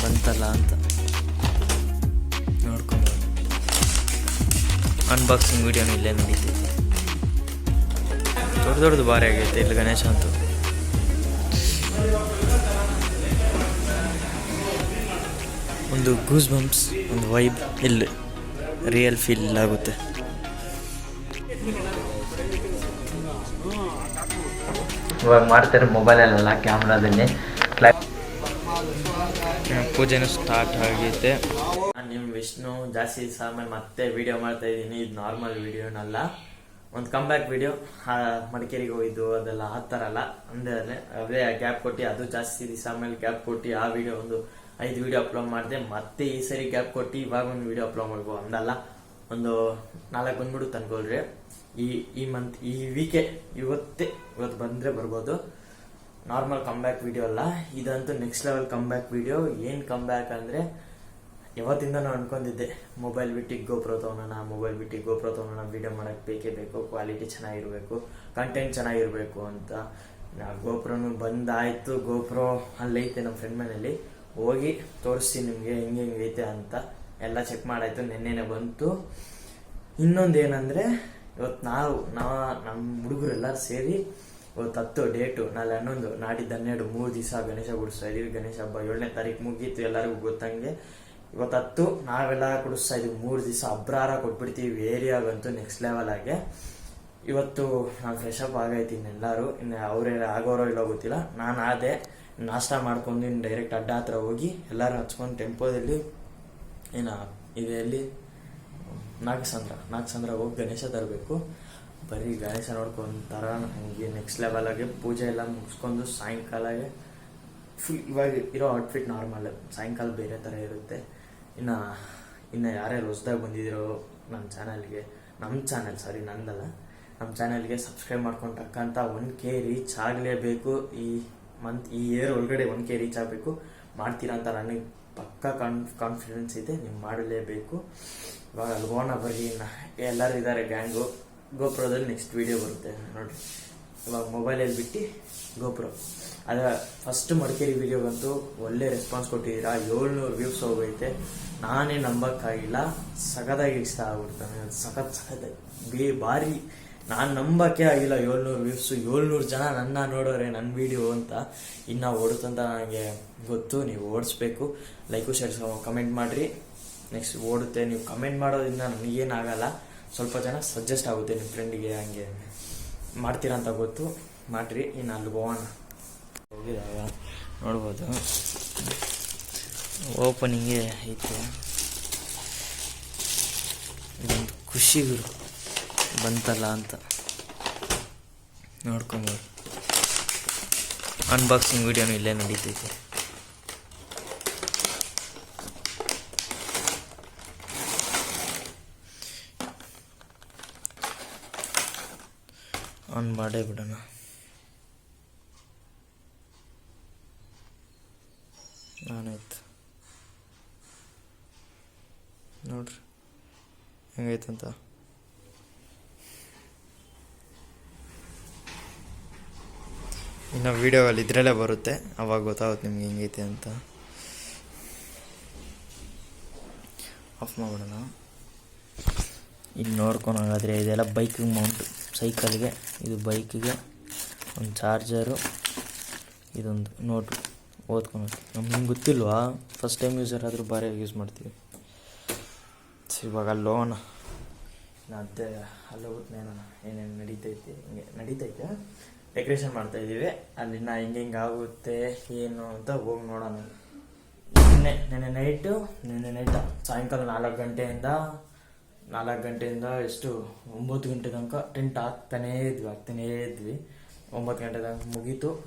ಬಂತಲ್ಲ ಅಂತ ನೋಡ್ಕೊಂಡು ಅನ್ಬಾಕ್ಸಿಂಗ್ ವೀಡಿಯೋನು ಇಲ್ಲೇ ನಡೀತೈತೆ ದೊಡ್ಡ ದೊಡ್ಡದು ಭಾರಿ ಆಗೈತೆ ಇಲ್ಲಿ ಗಣೇಶ ಅಂತೂ. ಒಂದು ಗೂಸ್ ಬಂಪ್ಸ್ ಒಂದು ವೈಬ್ ಇಲ್ಲಿ ರಿಯಲ್ ಫೀಲ್ ಆಗುತ್ತೆ. ಇವಾಗ ಮಾಡ್ತಾರೆ ಮೊಬೈಲಲ್ಲೆಲ್ಲ ಕ್ಯಾಮ್ರಾದಲ್ಲಿ ಪೂಜೆನೂ ಸ್ಟಾರ್ಟ್ ಆಗೈತೆ. ನಾನು ವಿಷ್ಣು, ಜಾಸ್ತಿ ಆಮೇಲೆ ಮತ್ತೆ ವಿಡಿಯೋ ಮಾಡ್ತಾ ಇದ್ದೀನಿ. ಇದು ನಾರ್ಮಲ್ ವಿಡಿಯೋನಲ್ಲ ಒಂದು ಕಮ್ಬ್ಯಾಕ್ ವಿಡಿಯೋ ಮಡಿಕೇರಿಗೆ ಹೋಗಿದ್ದು, ಅದೆಲ್ಲ ಆ ಥರ ಅಲ್ಲ. ಅಂದೇ. ಅದೇ ಗ್ಯಾಪ್ ಕೊಟ್ಟು, ಅದು ಜಾಸ್ತಿ ದಿವಸ ಆಮೇಲೆ ಗ್ಯಾಪ್ ಕೊಟ್ಟು, ಆ ವಿಡಿಯೋ ಒಂದು ಐದು ವಿಡಿಯೋ ಅಪ್ಲೋಡ್ ಮಾಡಿದೆ. ಮತ್ತೆ ಈ ಸರಿ ಗ್ಯಾಪ್ ಕೊಟ್ಟು, ಇವಾಗ ಒಂದು ವಿಡಿಯೋ ಅಪ್ಲೋಡ್ ಮಾಡ್ಬೋದು ಅಂದಲ್ಲ. ಒಂದು ನಾಲ್ಕು ಬಂದ್ಬಿಟ್ಟು ತಂದ್ಕೊಳ್ರಿ ಈ ಈ ಮಂತ್ ಈ ವೀಕೆ ಇವತ್ತೇ, ಇವತ್ತು ಬಂದರೆ ಬರ್ಬೋದು. ನಾರ್ಮಲ್ ಕಮ್ಬ್ಯಾಕ್ ವಿಡಿಯೋ ಅಲ್ಲ, ಇದಂತೂ ನೆಕ್ಸ್ಟ್ ಲೆವೆಲ್ ಕಮ್ಬ್ಯಾಕ್ ವಿಡಿಯೋ ಏನು ಕಮ್ಬ್ಯಾಕ್ ಅಂದರೆ, ಯಾವತ್ತಿಂದ ನಾನು ಅನ್ಕೊಂಡಿದ್ದೆ ಮೊಬೈಲ್ ಬಿಟ್ಟಿಗೆ ಗೋಪ್ರೋ ತೊಗೊಳೋಣ ಮೊಬೈಲ್ ಬಿಟ್ಟಿಗೆ ಗೋಪ್ರೋ ತೊಗೊಳೋಣ ವಿಡಿಯೋ ಮಾಡೋಕ್ಕೆ ಬೇಕೇ ಬೇಕು ಕ್ವಾಲಿಟಿ ಚೆನ್ನಾಗಿರಬೇಕು ಕಂಟೆಂಟ್ ಚೆನ್ನಾಗಿರಬೇಕು ಅಂತ. ಗೋಪ್ರೋನು ಬಂದಾಯಿತು ಗೋಪ್ರೋ ಅಲ್ಲೈತೆ ನಮ್ಮ ಫ್ರೆಂಡ್ ಮನೇಲಿ. ಹೋಗಿ ತೋರಿಸ್ತೀನಿ ನಿಮಗೆ, ಹೆಂಗೆ ಐತೆ ಅಂತ. ಎಲ್ಲ ಚೆಕ್ ಮಾಡಾಯಿತು, ನಿನ್ನೆನೆ ಬಂತು. ಇನ್ನೊಂದು ಏನಂದರೆ ಇವತ್ತು ನಾವು, ನಾ ನಮ್ಮ ಹುಡುಗರೆಲ್ಲರೂ ಸೇರಿ ಇವತ್ತು ಹತ್ತು ಡೇಟು, ನಾಳೆ ಹನ್ನೊಂದು, ನಾಡಿದ್ದು ಹನ್ನೆರಡು, ಮೂರು ದಿವಸ ಗಣೇಶ ಗುಡಿಸ್ತಾ ಇದೀವಿ, ಗಣೇಶ ಹಬ್ಬ ಏಳನೇ ತಾರೀಕು ಮುಗೀತು, ಎಲ್ಲರಿಗೂ ಗೊತ್ತಂಗೆ. ಇವತ್ತು ಹತ್ತು, ನಾವೆಲ್ಲ ಕುಡಿಸ್ತಾ ಇದೀವಿ, ಮೂರು ದಿವಸ ಅಬ್ರಾರ ಕೊಟ್ಬಿಡ್ತೀವಿ, ಏರಿಯಾಗಂತೂ ನೆಕ್ಸ್ಟ್ ಲೆವೆಲ್ ಆಗಿ. ಇವತ್ತು ನಾನು ಫ್ರೆಶ್ ಅಪ್ ಆಗೈತೀನಿ ಎಲ್ಲರೂ, ಇನ್ನು ಅವರೇ ಆಗೋರೋ ಇಲ್ಲೋ ಗೊತ್ತಿಲ್ಲ. ನಾನು ಆದೆ, ನಾಷ್ಟ ಮಾಡ್ಕೊಂಡು ಇನ್ನು ಡೈರೆಕ್ಟ್ ಅಡ್ಡ ಹತ್ರ ಹೋಗಿ ಎಲ್ಲರೂ ಹಚ್ಕೊಂಡು ಟೆಂಪೋದಲ್ಲಿ ಏನ ಇದೆ ಎಲ್ಲಿ ನಾಗಸಂದ್ರ ನಾಗಸಂದ್ರ ಹೋಗಿ ಗಣೇಶ ತರಬೇಕು. ಬರೀ ಗಣೇಶ ನೋಡ್ಕೊಂತಾರ ತರ ಹಂಗೆ ನೆಕ್ಸ್ಟ್ ಲೆವೆಲಾಗೆ ಪೂಜೆ ಎಲ್ಲ ಮುಗಿಸ್ಕೊಂಡು ಸಾಯಂಕಾಲಾಗೆ ಫುಲ್ ಇವಾಗ ಇರೋ ಔಟ್ಫಿಟ್ ನಾರ್ಮಲ್ ಸಾಯಂಕಾಲ ಬೇರೆ ಥರ ಇರುತ್ತೆ. ಇನ್ನು ಇನ್ನು ಯಾರ್ಯಾರು ಹೊಸ್ದಾಗಿ ಬಂದಿದ್ದೀರೋ ನಮ್ಮ ಚಾನಲ್ಗೆ ನಮ್ಮ ಚಾನಲ್ ಸಾರಿ ನಂದಲ್ಲ ನಮ್ಮ ಚಾನಲ್ಗೆ ಸಬ್ಸ್ಕ್ರೈಬ್ ಮಾಡ್ಕೊಂಡು ತಕ್ಕಂಥ ಒನ್ ಕೆ ರೀಚ್ ಆಗಲೇಬೇಕು. ಈ ಮಂತ್ ಈ ಇಯರ್ ಒಳಗಡೆ ಒನ್ ಕೆ ರೀಚ್ ಆಗಬೇಕು. ಮಾಡ್ತೀರಾ ಅಂತ ನನಗೆ ಪಕ್ಕ ಕಾನ್ ಕಾನ್ಫಿಡೆನ್ಸ್ ಇದೆ, ನೀವು ಮಾಡಲೇಬೇಕು. ಇವಾಗ ಅಲ್ಲಿ ಹೋಗೋಣ ಬರ್ರಿ ಎಲ್ಲರೂ ಇದ್ದಾರೆ ಗ್ಯಾಂಗು ಗೋಪ್ರೋದಲ್ಲಿ ನೆಕ್ಸ್ಟ್ ವಿಡಿಯೋ ಬರುತ್ತೆ ನೋಡಿ ಇವಾಗ ಮೊಬೈಲಲ್ಲಿ ಬಿಟ್ಟು ಗೋಪುರ. ಅದರ ಫಸ್ಟ್ ಮಡಿಕೇರಿ ವಿಡಿಯೋಗಂತೂ ಒಳ್ಳೆ ರೆಸ್ಪಾನ್ಸ್ ಕೊಟ್ಟಿದ್ದೀರಾ, ಏಳ್ನೂರು ವ್ಯೂಸ್ ಹೋಗೈತೆ. ನಾನೇ ನಂಬಕ್ಕಾಗಿಲ್ಲ, ಸಖತ್ತಾಗಿ ಇಷ್ಟ ಆಗ್ಬಿಡ್ತಾನೆ. ಸಖತ್ ಸಖತ್, ಬೇ ಭಾರಿ. ನಾನು ನಂಬಕ್ಕೆ ಆಗಿಲ್ಲ, ಏಳ್ನೂರು ವ್ಯೂಸ್ ಏಳ್ನೂರು ಜನ ನನ್ನ ನೋಡೋರೆ ನನ್ನ ವಿಡಿಯೋ ಅಂತ. ಇನ್ನು ಓಡುತ್ತಂತ ನನಗೆ ಗೊತ್ತು, ನೀವು ಓಡಿಸ್ಬೇಕು. ಲೈಕು ಶೇರ್ ಕಮೆಂಟ್ ಮಾಡಿರಿ. ನೆಕ್ಸ್ಟ್ ಓಡುತ್ತೆ. ನೀವು ಕಮೆಂಟ್ ಮಾಡೋದ್ರಿಂದ ನನಗೇನಾಗಲ್ಲ. ಸ್ವಲ್ಪ ಜನ ಸಜೆಸ್ಟ್ ಆಗುತ್ತೆ ನಿಮ್ಮ ಫ್ರೆಂಡಿಗೆ ಹಂಗೆ ಮಾಡ್ತೀರಾ ಅಂತ ಗೊತ್ತು. ಮಾಡಿರಿ ಇನ್ನು ಅಲ್ಲಿ ಹೋಗೋಣ. ಹೋಗಿದಾಗ ನೋಡ್ಬೋದು. ಓಪನಿಂಗೇ ಐತೆ. ಇದೊಂದು ಖುಷಿ ಗುರು. ಬಂತಲ್ಲ ಅಂತ. ನೋಡ್ಕೊಂಬೋದು. ಅನ್ಬಾಕ್ಸಿಂಗ್ ವಿಡಿಯೋನು ಇಲ್ಲೇ ನಡೀತೈತೆ. ಆನ್ ಮಾಡೇ ಬಿಡೋಣ. ನಾನಾಯ್ತು. ನೋಡ್ರಿ, ಹೆಂಗೈತಂತ? ಇನ್ನು ವೀಡಿಯೋ ಅಲ್ಲಿ ಇದರಲ್ಲೇ ಬರುತ್ತೆ, ಅವಾಗ ಗೊತ್ತಾಗುತ್ತೆ ನಿಮ್ಗೆ ಹೆಂಗೈತೆ ಅಂತ. ಆಫ್ ಮಾಡೋಣ ಇಲ್ಲಿ ನೋಡ್ಕೊಳಂಗಾದ್ರೆ ಇದೆಲ್ಲ ಬೈಕಿಗೆ ಮೌಂಟ್ ಸೈಕಲ್ಗೆ, ಇದು ಬೈಕಿಗೆ ಒಂದು ಚಾರ್ಜರು, ಇದೊಂದು ನೋಟು ಓದ್ಕೊಂಡು ನಮ್ಗೆ ಗೊತ್ತಿಲ್ವಾ? ಫಸ್ಟ್ ಟೈಮ್ ಯೂಸರ್ ಆದರೂ ಭಾರಿ ಯೂಸ್ ಮಾಡ್ತೀವಿ. ಇವಾಗ ಲೋನ್ ಅದೇ, ಅಲ್ಲಿ ಏನೇನು ನಡೀತೈತಿ, ಹಿಂಗೆ ನಡೀತೈತೆ. ಡೆಕೋರೇಷನ್ ಮಾಡ್ತಾ ಅಲ್ಲಿ ನಾ ಹಿಂಗೆ ಹಿಂಗೆ ಆಗುತ್ತೆ, ಏನು ಅಂತ ಹೋಗಿ ನೋಡೋಣ. ನಿನ್ನೆ, ನೆನ್ನೆ ನೈಟು ನಿನ್ನೆ ನೈಟ್ ಸಾಯಂಕಾಲ ನಾಲ್ಕು ಗಂಟೆಯಿಂದ ನಾಲ್ಕು ಗಂಟೆಯಿಂದ ಎಷ್ಟು? ಒಂಬತ್ತು ಗಂಟೆ ತನಕ ಟೆಂಟ್ ಹಾಕ್ತಾನೇ ಇದ್ವಿ ಹಾಕ್ತಾನೇ ಇದ್ವಿ. ಒಂಬತ್ತು ಗಂಟೆ ತನಕ ಮುಗೀತು.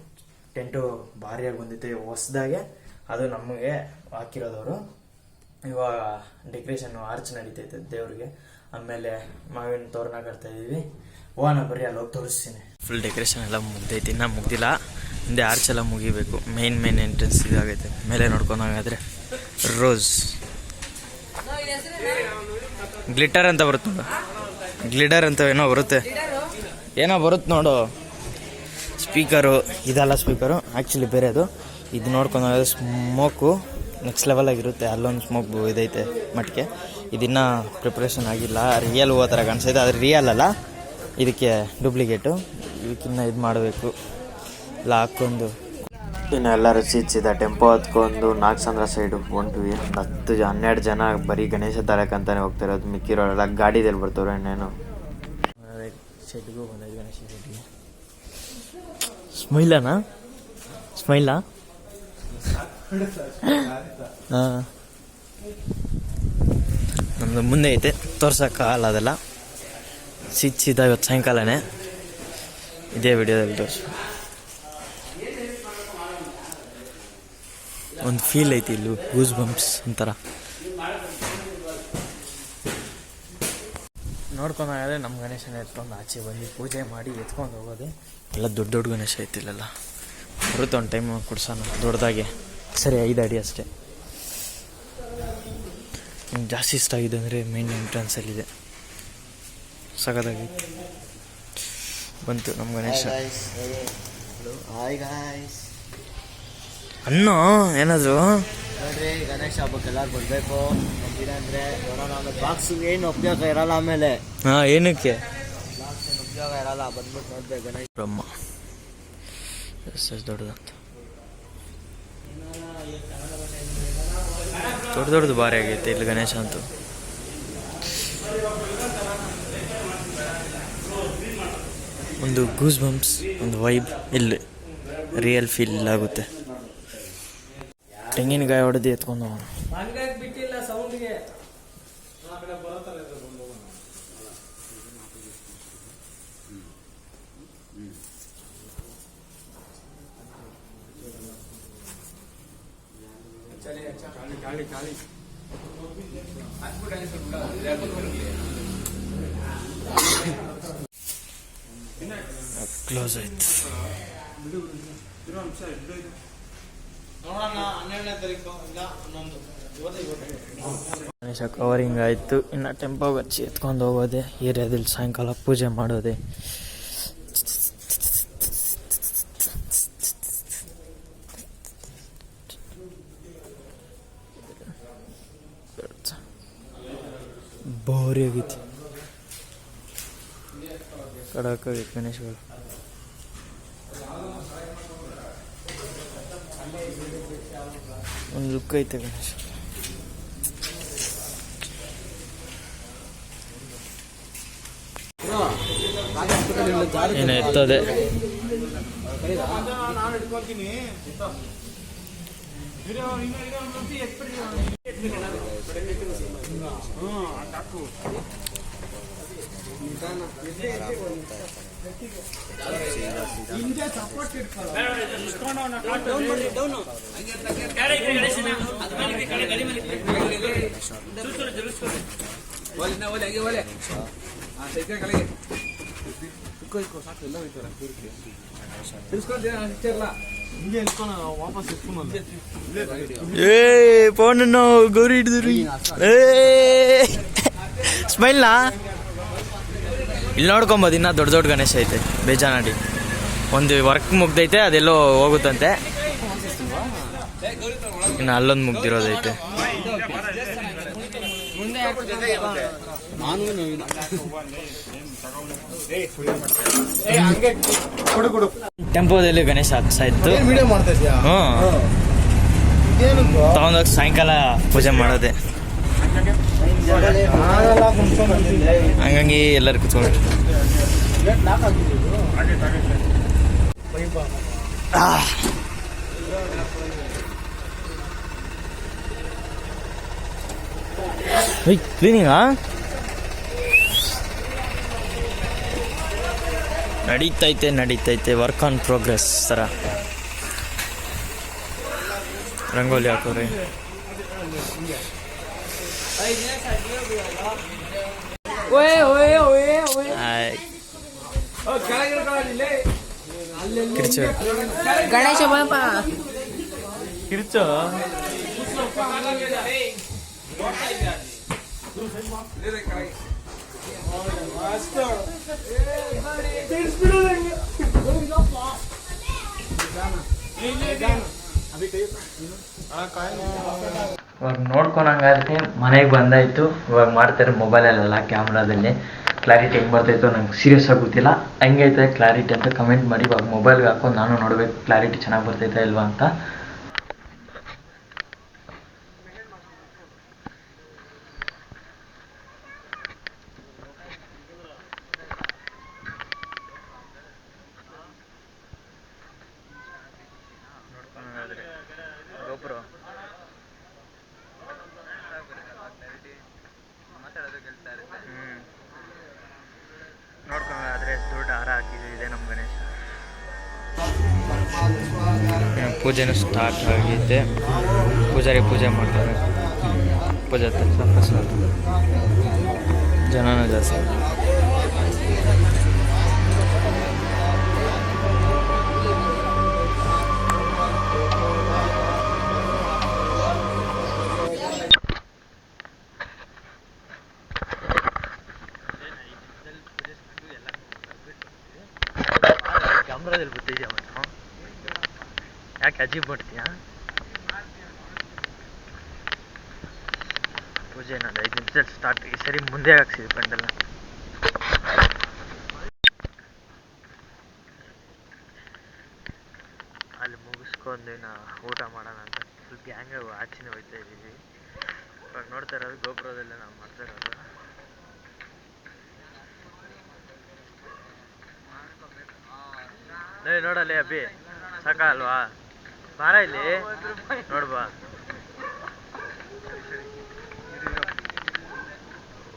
ಟೆಂಟು ಭಾರಿಯಾಗಿ ಬಂದಿತ್ತು ಹೊಸ್ದಾಗೆ. ಅದು ನಮಗೆ ಹಾಕಿರೋದವರು. ಇವಾಗ ಡೆಕೋರೇಷನ್ ಆರ್ಚ್ ನಡೀತೈತೆ ದೇವ್ರಿಗೆ. ಆಮೇಲೆ ಮಾವಿನ ತೋರಣ ಕಟ್ತಾ ಇದೀವಿ ಹೋಗೋಣ ಬರ್ರಿ ಅಲ್ಲಿ ಹೋಗಿ ತೋರಿಸ್ತೀನಿ. ಫುಲ್ ಡೆಕೋರೇಷನ್ ಎಲ್ಲ ಮುಗ್ದೈತಿ ಇನ್ನೂ ಮುಗ್ದಿಲ್ಲ. ಹಿಂದೆ ಆರ್ಚ್ ಎಲ್ಲ ಮುಗಿಬೇಕು. ಮೇನ್ ಮೇನ್ ಎಂಟ್ರೆನ್ಸ್ ಇದಾಗೈತೆ. ಮೇಲೆ ನೋಡ್ಕೊಂಡಾಗಾದ್ರೆ. ರೋಸ್ ಗ್ಲಿಟರ್ ಅಂತ ಬರುತ್ತೆ ನೋಡು. ಗ್ಲಿಟರ್ ಅಂತ ಏನೋ ಬರುತ್ತೆ. ಏನೋ ಬರುತ್ತೆ ನೋಡು. ಸ್ಪೀಕರು, ಇದಲ್ಲ ಸ್ಪೀಕರು. ಆ್ಯಕ್ಚುಲಿ ಬೇರೆದು ಇದು ನೋಡ್ಕೊಂಡು ಸ್ಮೋಕು ನೆಕ್ಸ್ಟ್ ಲೆವೆಲ್ ಆಗಿರುತ್ತೆ. ಅಲ್ಲೊಂದು ಸ್ಮೋಕ್ ಇದೈತೆ ಮಟ್ಟಿಗೆ. ಇದಿನ್ನ ಪ್ರಿಪ್ರೇಷನ್ ಆಗಿಲ್ಲ. ರಿಯಲ್ ಹೂವು ಥರ ಕಾಣಿಸ್ತೈತೆ ಆದರೆ ರಿಯಲ್ ಅಲ್ಲ. ಇದಕ್ಕೆ ಡೂಪ್ಲಿಕೇಟು ಇದಕ್ಕಿನ್ನ ಇದು ಮಾಡಬೇಕು. ಇಲ್ಲ ಹಾಕ್ಕೊಂಡು. ಇನ್ನು ಎಲ್ಲರೂ ಚೀಚಿದ ಟೆಂಪೋ ಹತ್ಕೊಂಡು ನಾಗಸಂದ್ರ ಸೈಡು ಹೊಂಟ್ವಿ. ಒಂದು ಹತ್ತು ಹನ್ನೆರಡು ಜನ ಬರೀ ಗಣೇಶ ತರಕಂತಾನೆ ಹೋಗ್ತಿರೋದು. ಮಿಕ್ಕಿರೋರೆಲ್ಲ ಗಾಡಿದಲ್ಲಿ ಬರ್ತಾರೆ ಇನ್ನೇನು. ಗಣೇಶ ಶೆಡ್ಗೆ. ಸ್ಮೈಲನಾ? ಸ್ಮೈಲ? ಹಾಂ. ನಮ್ಮದು ಮುಂದೆ ಐತೆ. ತೋರ್ಸೋಕ್ಕಾಗಲ್ಲ ಅದೆಲ್ಲ. ಸಿಚ್ಚಿದ ಇವತ್ತು ಸಾಯಂಕಾಲನೇ. ಇದೇ ವಿಡಿಯೋದಲ್ಲಿ ತೋರಿಸು. ಒಂದು ಫೀಲ್ ಐತಿ ಇಲ್ಲಿ ಗೂಸ್ ಬಂಪ್ಸ್ ಒಂಥರ. ನೋಡ್ಕೊಂಡಾಗಲೇ ನಮ್ಮ ಗಣೇಶನ ಎತ್ಕೊಂಡು ಆಚೆ ಬಂದು ಪೂಜೆ ಮಾಡಿ ಎತ್ಕೊಂಡು ಹೋಗೋದು. ಎಲ್ಲ ದೊಡ್ಡ ದೊಡ್ಡ ಗಣೇಶ ಐತಿ ಇಲ್ಲೆಲ್ಲ ಬರುತ್ತೆ ಒಂದು ಟೈಮ್ ಕೊಡ್ಸೋಣ ದೊಡ್ಡದಾಗೆ ಸರಿ, ಐದು ಅಡಿ ಅಷ್ಟೇ. ಜಾಸ್ತಿ ಇಷ್ಟ ಆಗಿದೆ ಅಂದರೆ ಮೇನ್ ಎಂಟ್ರೆನ್ಸಲ್ಲಿದೆ ಸಗದಾಗಿ. ಬಂತು ನಮ್ಮ ಗಣೇಶ. ಹಾಯ್ ಗಾಯ್ಸ್ ಅನ್ನು ಏನಾದ್ರು? ನೋಡ್ರಿ ಗಣೇಶ ಹಬ್ಬಕ್ಕೆ ಎಲ್ಲಾರು ಬರ್ಬೇಕು. ಅಂದ್ರೆ ನೋಡೋಣ ಆಮೇಲೆ ಬಾಕ್ಸ್ ಏನು ಉಪಯೋಗ ಇರಲ್ಲ ಆಮೇಲೆ. ಹಾ ಏನಕ್ಕೆ? ಬಾಕ್ಸ್ ಏನು ಉಪಯೋಗ ಇರಲ್ಲ ಬಂದ್ಬಿಟ್ಟು ನೋಡ್ಬೇಕು ಗಣೇಶ. ಬ್ರಹ್ಮ. ಎಷ್ಟು ದೊಡ್ಡದಂತ. ದೊಡ್ಡ ದೊಡ್ಡದು ಭಾರಿ ಆಗೈತೆ ಇಲ್ಲಿ ಗಣೇಶ ಅಂತೂ. ಒಂದು ಗೂಸ್ ಬಂಪ್ಸ್ ಒಂದು ವೈಬ್ ಇಲ್ಲಿ ರಿಯಲ್ ಫೀಲ್ ಆಗುತ್ತೆ. ತೆಂಗಿನಕಾಯಿ ಹೊಡೆದು ಎತ್ಕೊಂಡು ಹೋಗೋಣ. ಬಿಟ್ಟಿಲ್ಲ ಸೌಂಡ್ಗೆ. ಕ್ಲೋಸ್ ಆಯ್ತು ನೋಡೋಣ ಹನ್ನೆರಡನೇ ತಾರೀಕು ಇಲ್ಲ ಹನ್ನೊಂದು ಗಣೇಶ ಕವರಿಂಗ್ ಆಯಿತು. ಇನ್ನು ಟೆಂಪೋ ಹಚ್ಚಿ ಎತ್ಕೊಂಡು ಹೋಗೋದೆ. ಏರಿಯಾದಲ್ಲಿ ಸಾಯಂಕಾಲ ಪೂಜೆ ಮಾಡೋದೆ. ಬೋರಿ ಆಗೈತಿ. ಕಡಕಾಗೈತಿ ಗಣೇಶಗಳು. ಒಂದು ಲುಕ್ ಐತೆ ಗಣೇಶ. ಏನು ಎತ್ತದೆ. ಏ ಫೋನ್ ಗೌರಿ ಹಿಡಿದ್ರಿ. ಏ ಸ್ಮೈಲ್ನಾ ಇಲ್ಲಿ ನೋಡ್ಕೊಂಬೋದು ಇನ್ನೂ ದೊಡ್ಡ ದೊಡ್ಡ ಗಣೇಶ ಐತೆ ಬೇಜಾನಾಡಿ. ಒಂದು ವರ್ಕ್ ಮುಗ್ದೈತೆ ಅದೆಲ್ಲೋ ಹೋಗುತ್ತಂತೆ. ಇನ್ನು ಅಲ್ಲೊಂದು ಮುಗ್ದಿರೋದೈತೆ ಟೆಂಪೋದಲ್ಲಿ ಗಣೇಶ ಹಾಕ್ಸಾ ಇತ್ತು. ಹ್ಞೂ ತಗೊಂಡೋಗಿ ಸಾಯಂಕಾಲ ಪೂಜೆ ಮಾಡೋದೆ. ಹಂಗಾಗಿ ಎಲ್ಲರೂ ಕುತ್ಕೊಂಡು ಕ್ಲೀನಿಂಗಾ ನಡೀತೈತೆ ನಡೀತೈತೆ. ವರ್ಕ್ ಆನ್ ಪ್ರೋಗ್ರೆಸ್ ಥರ ರಂಗೋಲಿ ಹಾಕೋರಿ. ಆಯ್. ಕಿರ್ಚು ಗಣೇಶ ಬಾಪ ಕಿರ್ಚು ಇವಾಗ ನೋಡ್ಕೊಳಂಗಾದ್ರೆ ಮನೆಗೆ ಬಂದಾಯ್ತು. ಇವಾಗ ಮಾಡ್ತಾರೆ ಮೊಬೈಲಲ್ಲೆಲ್ಲ ಕ್ಯಾಮ್ರಾದಲ್ಲಿ ಕ್ಲಾರಿಟಿ ಹೆಂಗೆ ಬರ್ತೈತೋ ನಂಗೆ ಸೀರಿಯಸ್ ಆಗಿ ಗೊತ್ತಿಲ್ಲ. ಹೆಂಗೈತೆ ಕ್ಲಾರಿಟಿ ಅಂತ ಕಮೆಂಟ್ ಮಾಡಿ. ಇವಾಗ ಮೊಬೈಲ್ಗೆ ಹಾಕೊಂಡು ನಾನು ನೋಡ್ಬೇಕು ಕ್ಲಾರಿಟಿ ಚೆನ್ನಾಗಿ ಬರ್ತೈತಾ ಇಲ್ವಾ ಅಂತ ಗೋಪುರ ನೋಡ್ಕೊಂಡ್ರೆ ದೊಡ್ಡ ಹಾರ ಹಾಕಿದ್ದು ಇದೆ ನಮ್ಮ ಗಣೇಶ ಪೂಜೆನೂ ಸ್ಟಾರ್ಟ್ ಆಗಿದೆ. ಪೂಜಾರಿ ಪೂಜೆ ಮಾಡ್ತಾರೆ. ಪೂಜೆ ಪ್ರಸಾದ ಜನನೂ ಜಾಸ್ತಿ. ಅಜೀಬ್ ಮಾಡ್ತೀಯಾ ಪೂಜೆ ನಾನು ಐದು ನಿಮಿಷದಲ್ಲಿ ಸ್ಟಾರ್ಟ್ ಈ ಸರಿ ಮುಂದೆ ಹಾಕ್ಸಿದ್ವಿ ಪೆಂಡಲ್ಲ ಅಲ್ಲಿ ಮುಗಿಸ್ಕೊಂಡು ನಾವು ಊಟ ಮಾಡೋಣ ಅಂತ ಫುಲ್ ಗ್ಯಾಂಗ್ ಆಚೆನೇ ಹೋಯ್ತಾ ಇದ್ದೀವಿ. ಇವಾಗ ನೋಡ್ತಾ ಇರೋದು ಗೋಪುರದಲ್ಲೇ ನಾವು ಮಾಡ್ತಾ ಇರೋದು. ನೋಡಲ್ಲಿ ಅಬ್ಬಿ ಸಾಕ ಅಲ್ವಾ? ಬಾರ ಇಲ್ಲಿ? ನೋಡ್ಬಾ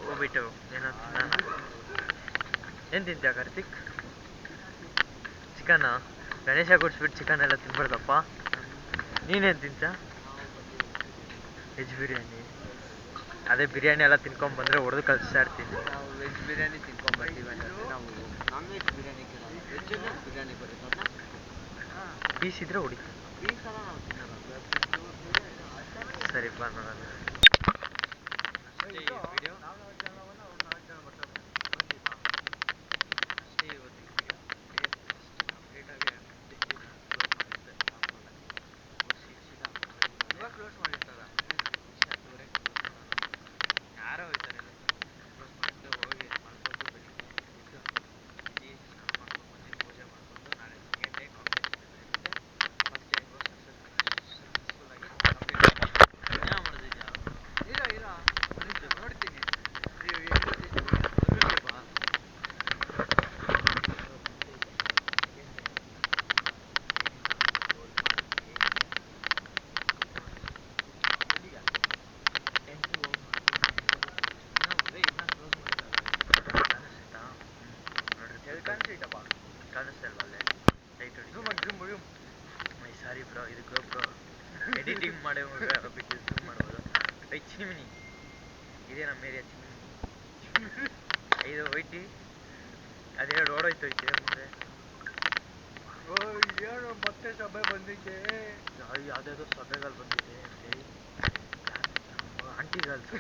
ಹೋಗ್ಬಿಟ್ಟು ಏನೋ ಏನು ತಿಂತೀಯ ಕಾರ್ತಿಕ್? ಚಿಕನ್? ಗಣೇಶ ಗುಡ್ಸ್ಬಿಟ್ಟು ಚಿಕನ್ ಎಲ್ಲ ತಿನ್ಬಾರ್ದಪ್ಪ. ನೀನೇನು ತಿಂತ ವೆಜ್ ಬಿರಿಯಾನಿ. ಅದೇ ಬಿರಿಯಾನಿ ಎಲ್ಲ ತಿನ್ಕೊಂಬಂದ್ರೆ ಹೊಡೆದು ಕಳಿಸ್ತಾ ಇರ್ತೀನಿ. ವೆಜ್ ಬಿರಿಯಾನಿ ನಾವು non veg biryani veg biryani piece ಇದ್ರೆ ಹೊಡಿತೀನಿ ಪೀಸ್ ಎಲ್ಲ ನಾವು ತಿನ್ನಲ್ಲ ಸರಿ ಬಾ ನೋಡೋಣ ಯಾರೋ ಹೋಯ್ತಾರೆ ಕ್ಲೋಸ್ ಮಾಡಿದ್ರೆ ಹೋಗಿ ಮಾಡ್ಕೊಂಡು ಬೆಳಿಗ್ಗೆ ಎದ್ದು ಈ ಸ್ನಾನ ಮಾಡ್ಕೊಂಡು ಬಂದು ಪೂಜೆ ಮಾಡ್ಕೊಂಡು ನಾಳೆ ಸೆಕೆಂಡ್ ಡೇ ಕಾಂಪಿಟೇಷನ್ ಇರುತ್ತೆ ಫಸ್ಟ್ ಡೇ ಸಕ್ಸಸ್ಫುಲ್ ಆಗಿ ಕಂಪ್ಲೀಟ್ ಏನೋ ಮಾಡಿದ್ಯಾ ಇಲ್ಲ ಇಲ್ಲ ನೋಡ್ತೀನಿ ಬಾ ಸಾರಿ ಬ್ರೋ ಇದು ಬ್ರೋ ಎಡಿಟಿಂಗ್ ಮಾಡಿ ಬಿಟ್ಟು ಮಾಡ್ಬೋದು ಐ ಚಿಮಿನಿ ಇದೇ ನಮ್ಮ ಏರಿಯಾ ಚಿಮಿನಿ ಐದು ಒಯ್ಟಿ ಅದೇ ಓಡೋಯ್ತು ಐತೆ ಮುಂದೆ ಏನು ಮತ್ತೆ ಸಭೆ ಬಂದಿದ್ದೆ ಯಾವುದ್ಯಾವುದೋ ಸಭೆಗಳು ಬಂದಿದೆ ಆಂಟಿಗಲ್ಸ್